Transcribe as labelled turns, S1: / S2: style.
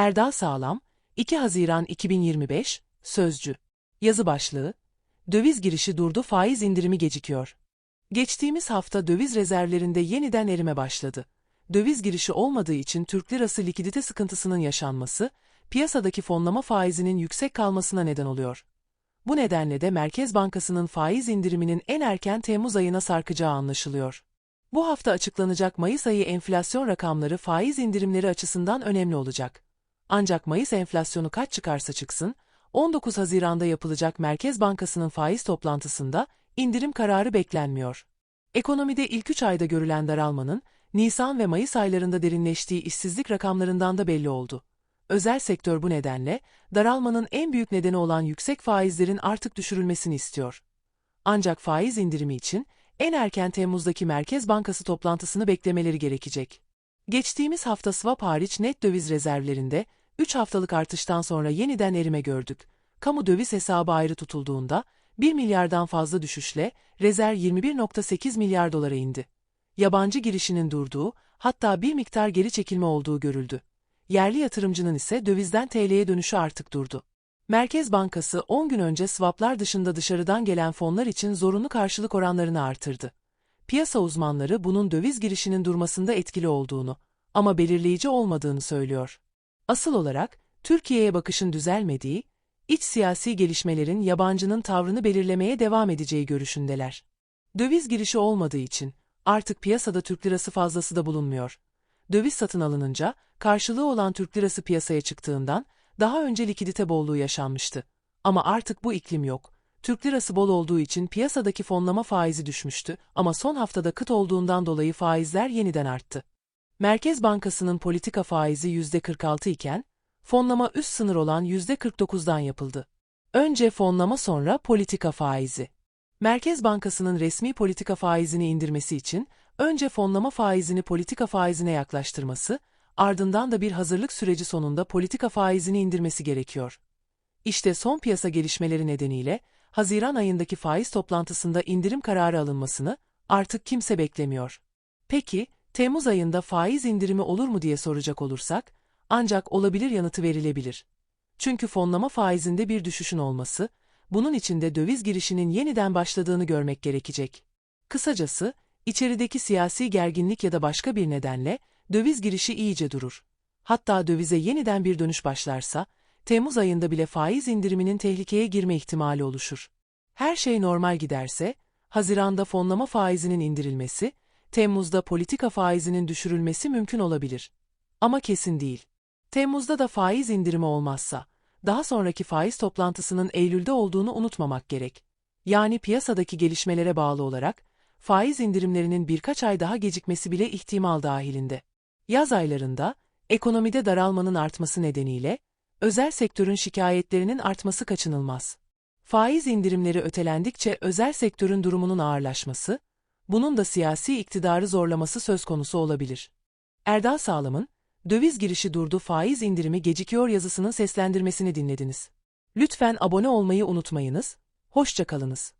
S1: Erdal Sağlam, 2 Haziran 2025, Sözcü. Yazı başlığı, Döviz girişi durdu faiz indirimi gecikiyor. Geçtiğimiz hafta döviz rezervlerinde yeniden erime başladı. Döviz girişi olmadığı için Türk lirası likidite sıkıntısının yaşanması, piyasadaki fonlama faizinin yüksek kalmasına neden oluyor. Bu nedenle de Merkez Bankası'nın faiz indiriminin en erken Temmuz ayına sarkacağı anlaşılıyor. Bu hafta açıklanacak Mayıs ayı enflasyon rakamları faiz indirimleri açısından önemli olacak. Ancak Mayıs enflasyonu kaç çıkarsa çıksın, 19 Haziran'da yapılacak Merkez Bankası'nın faiz toplantısında indirim kararı beklenmiyor. Ekonomide ilk 3 ayda görülen daralmanın, Nisan ve Mayıs aylarında derinleştiği işsizlik rakamlarından da belli oldu. Özel sektör bu nedenle, daralmanın en büyük nedeni olan yüksek faizlerin artık düşürülmesini istiyor. Ancak faiz indirimi için, en erken Temmuz'daki Merkez Bankası toplantısını beklemeleri gerekecek. Geçtiğimiz hafta swap hariç net döviz rezervlerinde 3 haftalık artıştan sonra yeniden erime gördük. Kamu döviz hesabı ayrı tutulduğunda 1 milyardan fazla düşüşle rezerv 21.8 milyar dolara indi. Yabancı girişinin durduğu, hatta bir miktar geri çekilme olduğu görüldü. Yerli yatırımcının ise dövizden TL'ye dönüşü artık durdu. Merkez Bankası 10 gün önce swaplar dışında dışarıdan gelen fonlar için zorunlu karşılık oranlarını artırdı. Piyasa uzmanları bunun döviz girişinin durmasında etkili olduğunu ama belirleyici olmadığını söylüyor. Asıl olarak Türkiye'ye bakışın düzelmediği, iç siyasi gelişmelerin yabancının tavrını belirlemeye devam edeceği görüşündeler. Döviz girişi olmadığı için artık piyasada Türk lirası fazlası da bulunmuyor. Döviz satın alınınca karşılığı olan Türk lirası piyasaya çıktığından daha önce likidite bolluğu yaşanmıştı. Ama artık bu iklim yok. Türk lirası bol olduğu için piyasadaki fonlama faizi düşmüştü ama son haftada kıt olduğundan dolayı faizler yeniden arttı. Merkez Bankası'nın politika faizi %46 iken, fonlama üst sınır olan %49'dan yapıldı. Önce fonlama sonra politika faizi. Merkez Bankası'nın resmi politika faizini indirmesi için önce fonlama faizini politika faizine yaklaştırması, ardından da bir hazırlık süreci sonunda politika faizini indirmesi gerekiyor. İşte son piyasa gelişmeleri nedeniyle Haziran ayındaki faiz toplantısında indirim kararı alınmasını artık kimse beklemiyor. Peki, Temmuz ayında faiz indirimi olur mu diye soracak olursak, ancak olabilir yanıtı verilebilir. Çünkü fonlama faizinde bir düşüşün olması, bunun içinde döviz girişinin yeniden başladığını görmek gerekecek. Kısacası, içerideki siyasi gerginlik ya da başka bir nedenle döviz girişi iyice durur. Hatta dövize yeniden bir dönüş başlarsa, Temmuz ayında bile faiz indiriminin tehlikeye girme ihtimali oluşur. Her şey normal giderse, Haziran'da fonlama faizinin indirilmesi, Temmuz'da politika faizinin düşürülmesi mümkün olabilir. Ama kesin değil. Temmuz'da da faiz indirimi olmazsa, daha sonraki faiz toplantısının Eylül'de olduğunu unutmamak gerek. Yani piyasadaki gelişmelere bağlı olarak, faiz indirimlerinin birkaç ay daha gecikmesi bile ihtimal dahilinde. Yaz aylarında, ekonomide daralmanın artması nedeniyle, özel sektörün şikayetlerinin artması kaçınılmaz. Faiz indirimleri ötelendikçe özel sektörün durumunun ağırlaşması, bunun da siyasi iktidarı zorlaması söz konusu olabilir. Erdal Sağlam'ın, döviz girişi durdu faiz indirimi gecikiyor yazısının seslendirmesini dinlediniz. Lütfen abone olmayı unutmayınız, hoşçakalınız.